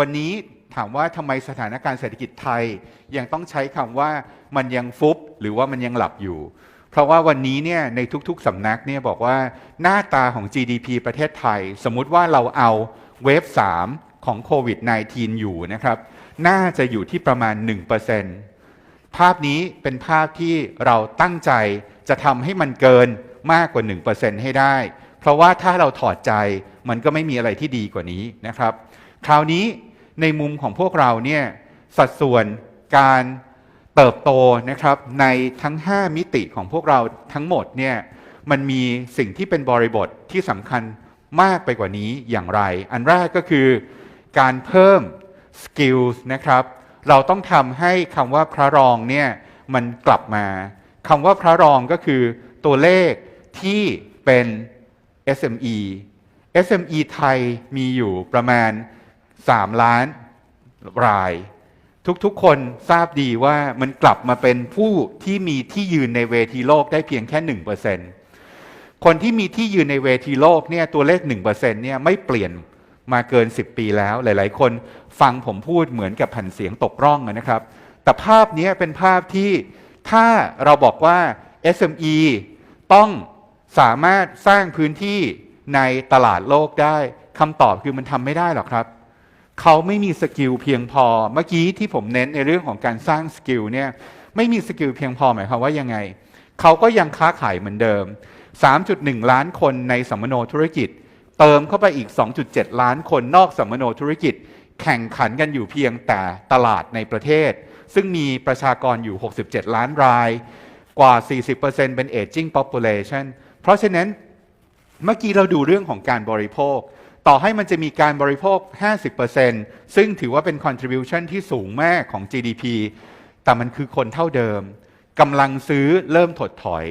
วันนี้ถามว่าทำไมสถานการณ์เศรษฐกิจไทย ยังต้องใช้คำว่ามันยังฟุบหรือว่ามันยังหลับอยู่ เพราะว่าวันนี้เนี่ยในทุกๆสำนักเนี่ยบอกว่าหน้าตาของ GDP ประเทศไทย สมมุติว่าเราเอาเวฟ 3 ของโควิด -19 อยู่นะครับ น่าจะอยู่ที่ประมาณ 1%ภาพนี้เป็นภาพที่เราตั้งใจจะทำให้มันเกินมากกว่า 1%ให้ได้ เพราะว่าถ้าเราถอดใจมันก็ไม่มีอะไรที่ดีกว่านี้นะครับ คราวนี้ ในมุมของพวกเราเนี่ยสัดส่วนการเติบโตนะครับในทั้ง 5 มิติของพวกเราทั้งหมดเนี่ยมันมีสิ่งที่เป็นบริบทที่สำคัญมากไปกว่านี้อย่างไร อันแรกก็คือการเพิ่มสกิลนะครับเราต้องทำให้คำว่าพระรองเนี่ยมันกลับมาคำว่าพระรองก็คือตัวเลขที่เป็น SME SME ไทยมีอยู่ประมาณ 3 ล้านราย ทุกๆคนทราบดีว่ามันกลับมาเป็นผู้ที่มีที่ยืนในเวทีโลกได้เพียงแค่ 1%คนที่มีที่ยืนในเวทีโลกเนี่ยตัวเลข 1%เนี่ยไม่เปลี่ยนมาเกิน 10 ปีแล้ว หลาย ๆ คนฟังผมพูดเหมือนกับแผ่นเสียงตกร่องนะครับ แต่ภาพนี้เป็นภาพที่ถ้าเราบอกว่า SME ต้องสามารถสร้างพื้นที่ในตลาดโลกได้คำตอบคือมันทำไม่ได้หรอกครับ เขาไม่มีสกิลเพียงพอ เมื่อกี้ที่ผมเน้นในเรื่องของการสร้างสกิลเนี่ยไม่มีสกิลเพียงพอหมายความว่ายังไง เขาก็ยังค้าขายเหมือนเดิม 3.1 ล้านคนในสัมมโนธุรกิจ เติมเข้าไปอีก 2.7 ล้านคนนอกสัมมโนธุรกิจ แข่งขันกันอยู่เพียงแต่ตลาดในประเทศ ซึ่งมีประชากรอยู่ 67 ล้านราย กว่า 40%เป็น aging population เพราะฉะนั้นเมื่อกี้เราดูเรื่องของการบริโภค ต่อให้มันจะมีการบริโภค 50%ซึ่งถือว่าเป็น contribution ที่สูงมากของ GDP แต่มันคือคนเท่าเดิมกำลังซื้อเริ่มถดถอย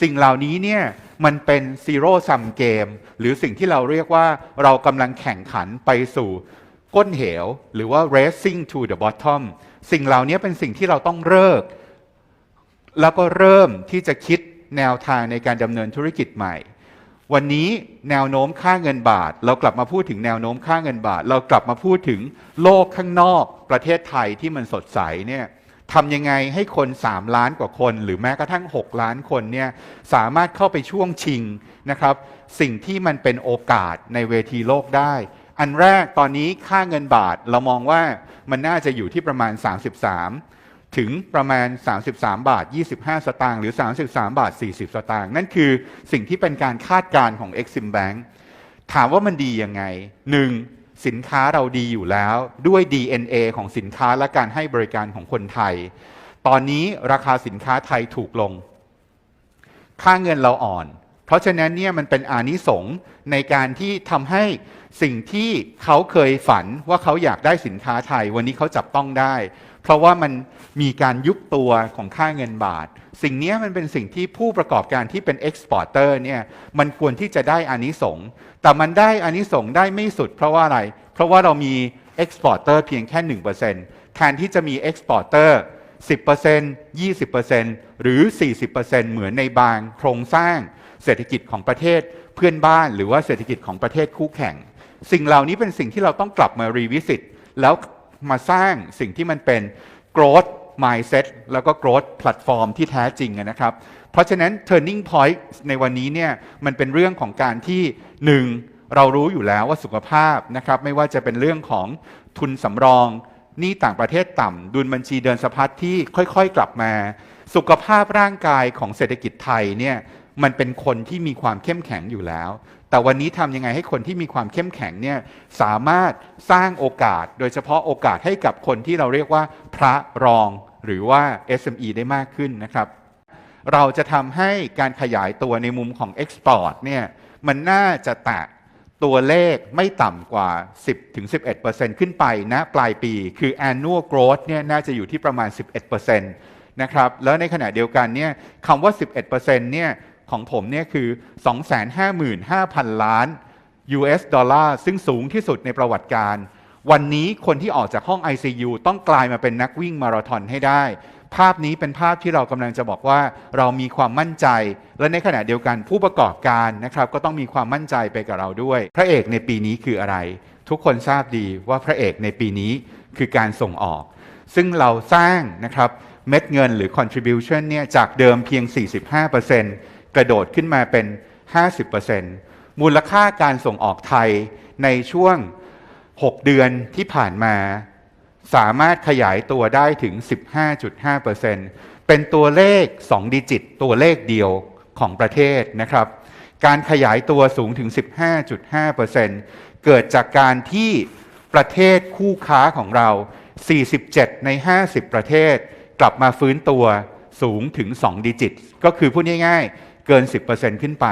สิ่งเหล่านี้เนี่ยมันเป็น zero sum game หรือสิ่งที่เราเรียกว่าเรากำลังแข่งขันไปสู่ก้นเหว หรือว่า racing to the bottom สิ่งเหล่านี้เป็นสิ่งที่เราต้องเลิก แล้วก็เริ่มที่จะคิดแนวทางในการดำเนินธุรกิจใหม่ วันนี้แนวโน้มค่าเงินบาท เรากลับมาพูดถึงแนวโน้มค่าเงินบาท เรากลับมาพูดถึงโลกข้างนอกประเทศไทยที่มันสดใสเนี่ยทำยังไงให้คน 3 ล้านกว่าคน หรือแม้กระทั่ง 6 ล้านคนเนี่ยสามารถเข้าไปช่วงชิงนะครับ สิ่งที่มันเป็นโอกาสในเวทีโลกได้ อันแรกตอนนี้ค่าเงินบาทเรามองว่ามันน่าจะอยู่ที่ประมาณ 33 ถึงประมาณ 33 บาท 25 สตางค์หรือ 33 บาท 40 สตางค์นั่นคือสิ่งที่เป็นการคาดการณ์ของ Exim Bank ถามว่ามันดียังไง 1. สินค้าเราดีอยู่แล้วด้วย DNA ของสินค้าและการให้บริการของคนไทย ตอนนี้ราคาสินค้าไทยถูกลง ค่าเงินเราอ่อน เพราะฉะนั้นเนี่ยมันเป็นอานิสงส์ในการที่ทำให้สิ่งที่เขาเคยฝันว่าเขาอยากได้สินค้าไทย วันนี้เขาจับต้องได้ เพราะว่ามันมีการยุบตัวของค่าเงินบาท สิ่งนี้มันเป็นสิ่งที่ผู้ประกอบการที่เป็นเอ็กซ์พอร์เตอร์เนี่ยมันควรที่จะได้อานิสงส์แต่มันได้อานิสงส์ได้ไม่สุดเพราะว่าอะไร เพราะว่าเรามีเอ็กซ์พอร์เตอร์เพียงแค่1%แทนที่จะมีเอ็กซ์พอร์เตอร์10% 20%หรือ 40%เหมือนในบางโครงสร้างเศรษฐกิจของประเทศเพื่อนบ้านหรือว่าเศรษฐกิจของประเทศคู่แข่ง สิ่งเหล่านี้เป็นสิ่งที่เราต้องกลับมารีวิสิตแล้ว มาสร้างสิ่งที่มันเป็น growth mindset แล้วก็ growth platform ที่แท้จริงนะครับ เพราะฉะนั้น turning point ในวันนี้เนี่ยมันเป็นเรื่องของการที่หนึ่งเรารู้อยู่แล้วว่าสุขภาพนะครับไม่ว่าจะเป็นเรื่องของทุนสำรองหนี้ต่างประเทศต่ำดุลบัญชีเดินสะพัดที่ค่อยๆ กลับมา สุขภาพร่างกายของเศรษฐกิจไทยเนี่ย มันเป็นคนที่มีความเข้มแข็งอยู่แล้ว แต่วันนี้ทำยังไงให้คนที่มีความเข้มแข็งเนี่ยสามารถสร้างโอกาส โดยเฉพาะโอกาสให้กับคนที่เราเรียกว่าพระรองหรือว่า SME ได้มากขึ้นนะครับ เราจะทำให้การขยายตัวในมุมของ Export เนี่ยมันน่าจะแตะตัวเลขไม่ต่ำกว่า 10-11%ขึ้นไปนะปลายปี คือ annual growth เนี่ยน่าจะอยู่ที่ประมาณ 11%นะครับ แล้วในขณะเดียวกันเนี่ยคำว่า 11%เนี่ย ของผมเนี่ยคือ 255,000 ล้าน US ดอลลาร์ซึ่งสูงที่สุดในประวัติการ วันนี้คนที่ออกจากห้อง ICU ต้องกลายมาเป็นนักวิ่งมาราธอนให้ได้ ภาพนี้เป็นภาพที่เรากำลังจะบอกว่าเรามีความมั่นใจ และในขณะเดียวกันผู้ประกอบการนะครับก็ต้องมีความมั่นใจไปกับเราด้วย พระเอกในปีนี้คืออะไร ทุกคนทราบดีว่าพระเอกในปีนี้คือการส่งออก ซึ่งเราสร้างนะครับเม็ดเงินหรือ contribution เนี่ยจากเดิมเพียง 45% กระโดดขึ้นมาเป็น 50%มูลค่าการส่งออกไทยในช่วง 6 เดือนที่ผ่านมา สามารถขยายตัวได้ถึง 15.5%เป็นตัวเลข 2 ดิจิต ตัวเลขเดียวของประเทศนะครับ การขยายตัวสูงถึง 15.5%เกิดจากการที่ประเทศคู่ค้าของเรา 47 ใน 50 ประเทศ กลับมาฟื้นตัวสูงถึง 2 ดิจิต ก็คือพูดง่ายๆ เกิน 10%ขึ้นไป